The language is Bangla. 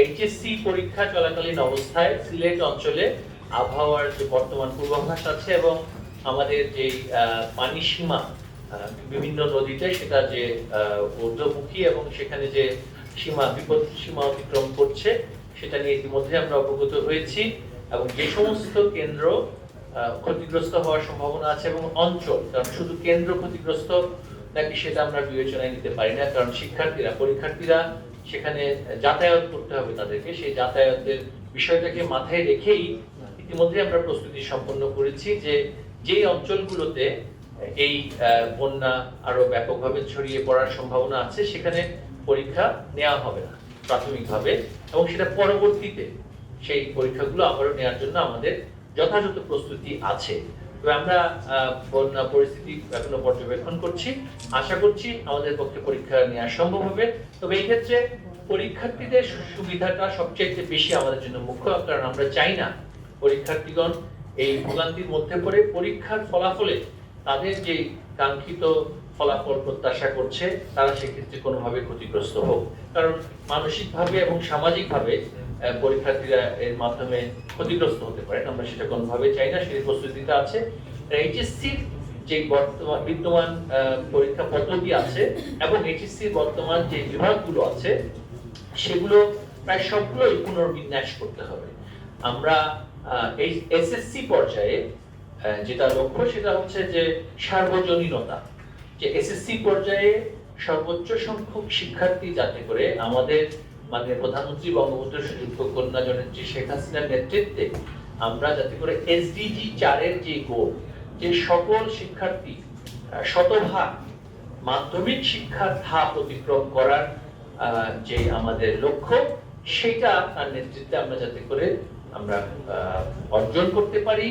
এইচএসসি পরীক্ষা চলাকালীন অবস্থায় সিলেট অঞ্চলে আবহাওয়ার যে বর্তমান পূর্বাভাস আছে এবং আমাদের যে পানি সীমা বিভিন্ন নদীতে সেটা যে ঊর্ধ্বমুখী এবং সেখানে যে সীমা, বিপদ সীমা অতিক্রম করছে, সেটা নিয়ে ইতিমধ্যে আমরা অবগত হয়েছি এবং যে সমস্ত কেন্দ্র ক্ষতিগ্রস্ত হওয়ার সম্ভাবনা আছে এবং অঞ্চল, কারণ শুধু কেন্দ্র ক্ষতিগ্রস্ত নাকি সেটা আমরা বিবেচনায় নিতে পারি না, কারণ শিক্ষার্থীরা, পরীক্ষার্থীরা সেখানে যাতায়াত করতে হবে তাদেরকে। সেই যাতায়াতের বিষয়টাকে মাথায় রেখেই ইতিমধ্যে আমরা প্রস্তুতি সম্পন্ন করেছি যে যেই অঞ্চলগুলোতে এই বন্যা আরও ব্যাপকভাবে ছড়িয়ে পড়ার সম্ভাবনা আছে, সেখানে পরীক্ষা নেওয়া হবে না প্রাথমিকভাবে এবং সেটা পরবর্তীতে সেই পরীক্ষাগুলো আবারও নেওয়ার জন্য আমাদের যথাযথ প্রস্তুতি আছে। আমরা বন্যা পরিস্থিতি এখনও পর্যবেক্ষণ করছি। আশা করছি আমাদের পক্ষে পরীক্ষা নেওয়া সম্ভব হবে। তবে এই ক্ষেত্রে পরীক্ষার্থীদের সুবিধাটা সবচেয়ে বেশি আমাদের জন্য মুখ্য, কারণ আমরা চাই না পরীক্ষার্থীগণ এই ভোগান্তির মধ্যে পড়ে। পরীক্ষার ফলাফলে তাদের যে কাঙ্ক্ষিত ফলাফল প্রত্যাশা করছে, তারা সেক্ষেত্রে কোনোভাবে ক্ষতিগ্রস্ত হোক। কারণ মানসিকভাবে এবং সামাজিকভাবে পরীক্ষার্থীরা এর মাধ্যমে ক্ষতিগ্রস্ত হতে পারেন। আমরা সেটা কোনোভাবে চাই না, সেই প্রস্তুতিটা আছে। এইচএসসির যে বর্তমান বিদ্যমান পরীক্ষা পদ্ধতি আছে এবং এইচএসসির বর্তমান যে বিভাগগুলো আছে, সেগুলো প্রায় সবগুলোই পুনর্বিন্যাস করতে হবে। আমরা এই এসএসসি পর্যায়ে যেটা লক্ষ্য, সেটা হচ্ছে যে সার্বজনীনতা। যে এসএসসি পর্যায়ে সর্বোচ্চ সংখ্যক শিক্ষার্থী যাতে করে আমাদের মানে প্রধানমন্ত্রী বঙ্গবন্ধু সুযোগ্য কন্যা জননেত্রী শেখ হাসিনার নেতৃত্বে আমরা যাতে করে এসডিজি চারের যে গোল যে সকল শিক্ষার্থী শতভাগ মাধ্যমিক শিক্ষার ধাপ অতিক্রম করার যে আমাদের লক্ষ্য, সেটা তার নেতৃত্বে আমরা যাতে করে আমরা অর্জন করতে পারি।